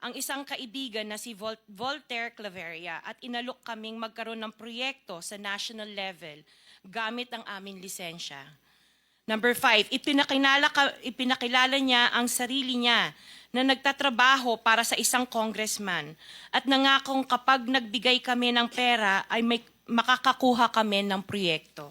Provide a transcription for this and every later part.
ang isang kaibigan na si Vol- Voltaire Claveria at inalok kaming magkaroon ng proyekto sa national level gamit ang aming lisensya. Number five, ipinakilala, ka, ipinakilala niya ang sarili niya na nagtatrabaho para sa isang congressman at nangakong kapag nagbigay kami ng pera ay may makakakuha kami ng proyekto.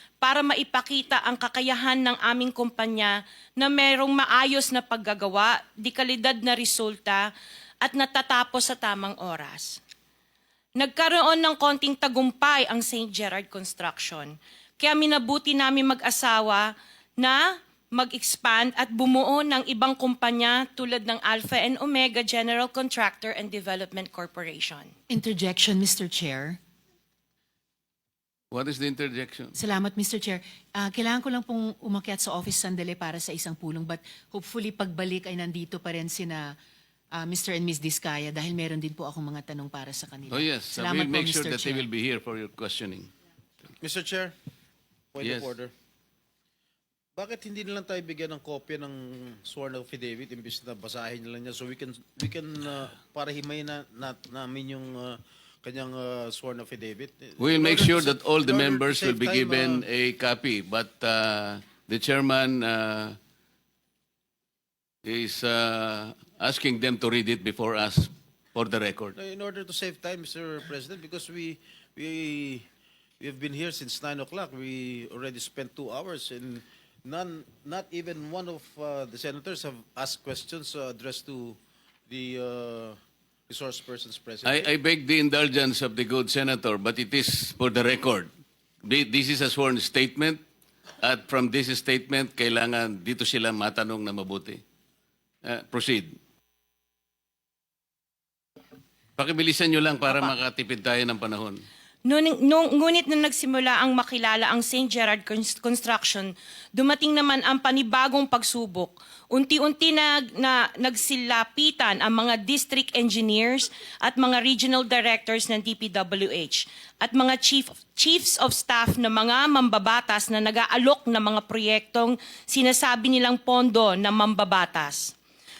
para maipakita ang kakayahan ng aming kumpanya na merong maayos na paggagawa, di kalidad na resulta, at natatapos sa tamang oras. Nagkaroon ng konting tagumpay ang St. Gerard Construction. Kaya minabuti namin mag-asawa na mag-expand at bumuo ng ibang kumpanya tulad ng Alpha and Omega General Contractor and Development Corporation. Interjection, Mr. Chair. What is the interjection? Salamat, Mr. Chair. Ah, kailangan ko lang pong umakyat sa office sandali para sa isang pulong but hopefully pagbalik ay nandito pa rin sina ah, Mr. and Ms. Diskaya dahil meron din po akong mga tanong para sa kanila. Oh yes, I Salamat will po, make sure Mr. that they Chair. will be here for your questioning. Mr. Chair, point Yes. of order. Bakit hindi na lang tayo bigyan ng kopya ng sworn affidavit imbis na basahin na lang niya so we can we can uh, para himayin na, na namin yung uh, kanyang uh, sworn affidavit. We will In make sure that all the members will be time, given uh, a copy, but uh, the chairman uh, is uh, asking them to read it before us for the record. In order to save time, Mr. President, because we we we have been here since nine o'clock. We already spent two hours, and none, not even one of uh, the senators have asked questions uh, addressed to the uh, resource persons present. I, I beg the indulgence of the good senator, but it is for the record. Thi- This is a sworn statement, at from this statement, kailangan dito sila matanong na mabuti. Uh, proceed. Pakibilisan nyo lang para makatipid tayo ng panahon. Nung, nung, ngunit nung nagsimula ang makilala ang St. Gerard Cons- Construction, dumating naman ang panibagong pagsubok. Unti-unti na, na nagsilapitan ang mga district engineers at mga regional directors ng DPWH at mga chief, chiefs of staff na mga mambabatas na nag-aalok ng mga proyektong sinasabi nilang pondo ng mambabatas.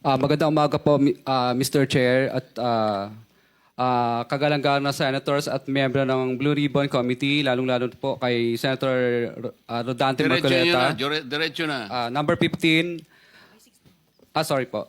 Ah, magandang umaga po, Mi- ah, Mr. Chair at ah, ah, kagalang-galang na senators at miyembro ng Blue Ribbon Committee, lalong-lalo po kay Senator ah, Rodante Diretso nyo na. Marcoleta. dire- Diretso na. Ah, number 15, ah sorry po,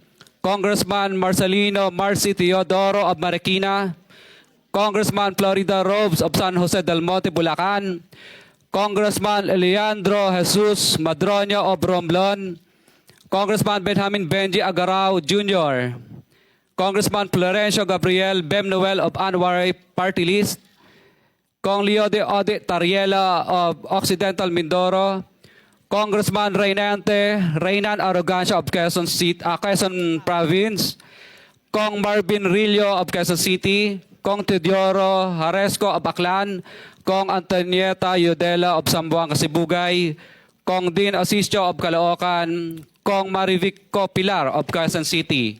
Congressman Marcelino Marcy Teodoro of Marikina, Congressman Florida Robes of San Jose del Monte, Bulacan, Congressman Leandro Jesus Madroño of Romblon, Congressman Benjamin Benji Agarao Jr., Congressman Florencio Gabriel Bem Noel of Anwaray Party List, Kong Leo de Ode Tariela of Occidental Mindoro, Congressman Reynante Reynan Arrogancia of Quezon, City, ah, Quezon Province, Kong Marvin Rillo of Quezon City, Kong Teodoro Haresco of Aklan, Kong Antonieta Yudela of Sambuanga, Sibugay, Kong Dean Asisio of Caloocan, Kong Marivic Pilar of Quezon City.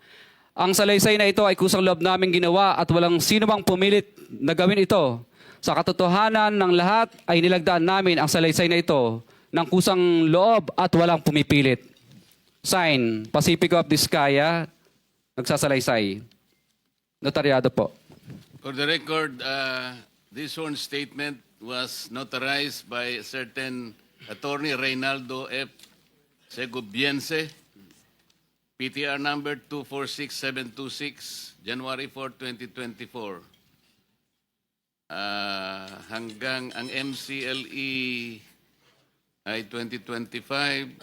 Ang salaysay na ito ay kusang loob namin ginawa at walang sino mang pumilit na gawin ito. Sa katotohanan ng lahat ay nilagdaan namin ang salaysay na ito ng kusang loob at walang pumipilit. Sign, Pacifico of Vizcaya, nagsasalaysay. Notaryado po. For the record, uh, this sworn statement was notarized by certain attorney Reynaldo F. Segubiense, PTR number 246726, January 4, 2024. Uh, hanggang ang MCLE ay 2025